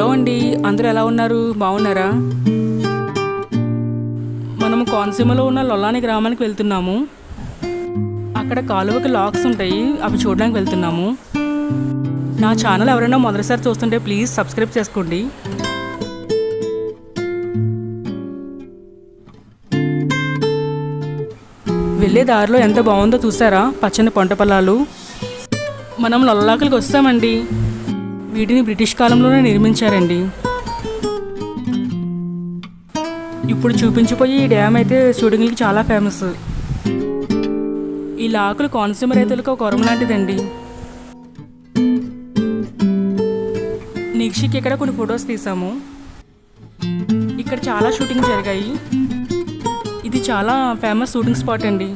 Hello అండి అందరూ ఎలా ఉన్నారు? బాగున్నారా? మనము కోనసీమలో ఉన్న లొల్లాని గ్రామానికి వెళ్తున్నాము. అక్కడ కాలువకి లాక్స్ ఉంటాయి అవి చూడడానికి వెళ్తున్నాము. నా ఛానల్ ఎవరైనా మొదటిసారి చూస్తుంటే ప్లీజ్ సబ్స్క్రైబ్ చేసుకోండి. వెళ్ళే దారిలో ఎంత బాగుందో చూసారా? పచ్చని పంట పొలాలు. మనం లొల్లాకులకి వస్తామండి. వీటిని బ్రిటిష్ కాలంలోనే నిర్మించారండి. ఇప్పుడు చూపించిపోయి ఈ డ్యామ్ అయితే షూటింగ్కి చాలా ఫేమస్ ఈ లాకులు కోనసీమ రైతులకు ఒక వరం లాంటిదండి. నిక్షిక్ ఇక్కడ కొన్ని ఫొటోస్ తీసాము. ఇక్కడ చాలా షూటింగ్ జరిగాయి. ఇది చాలా ఫేమస్ షూటింగ్ స్పాట్ అండి.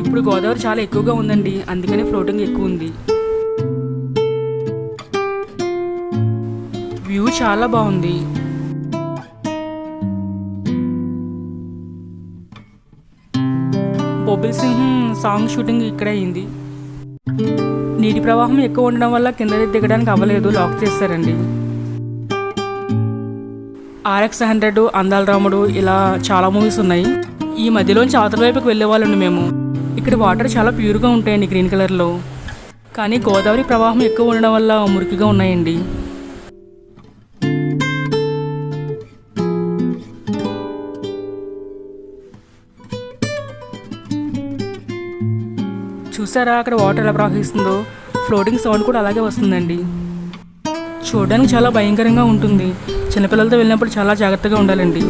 ఇప్పుడు గోదావరి చాలా ఎక్కువగా ఉందండి. అందుకనే ఫ్లోటింగ్ ఎక్కువ ఉంది. వ్యూ చాలా బాగుంది. బొబ్బిల్ సింగ్ సాంగ్ షూటింగ్ ఇక్కడే అయింది. నీటి ప్రవాహం ఎక్కువ ఉండడం వల్ల కింద దిగడానికి అవ్వలేదు లాక్ చేస్తారండి ఆర్ఎక్స్ హండ్రెడ్ అందాల రాముడు ఇలా చాలా మూవీస్ ఉన్నాయి. ఈ మధ్యలోంచి అవతల వైపుకి వెళ్ళే వాళ్ళండి మేము. ఇక్కడ వాటర్ చాలా ప్యూర్గా ఉంటాయండి గ్రీన్ కలర్లో కానీ గోదావరి ప్రవాహం ఎక్కువ ఉండడం వల్ల మురికిగా ఉన్నాయండి. చూసారా అక్కడ వాటర్ ఎలా ప్రవహిస్తుందో? ఫ్లోటింగ్ సౌండ్ కూడా అలాగే వస్తుందండి. చూడడానికి చాలా భయంకరంగా ఉంటుంది. చిన్నపిల్లలతో వెళ్ళినప్పుడు చాలా జాగ్రత్తగా ఉండాలండి.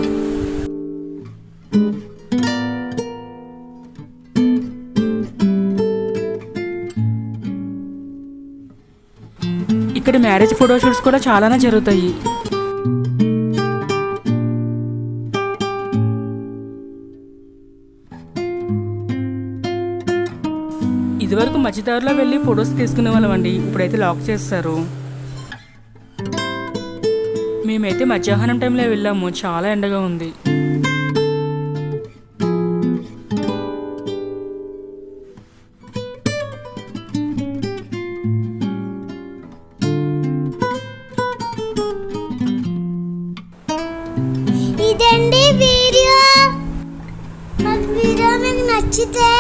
ఇక్కడ మ్యారేజ్ ఫోటోషూట్స్ కూడా చాలానే జరుగుతాయి. ఇదివరకు మధ్యదారిలో వెళ్ళి ఫొటోస్ తీసుకునే వాళ్ళం అండి. ఇప్పుడైతే లాక్ చేస్తారు. మేమైతే మధ్యాహ్నం టైంలో వెళ్ళాము. చాలా ఎండగా ఉంది. ఇదండి వీడియో. నాకు వీడియో మీకు నచ్చితే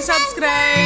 subscribe.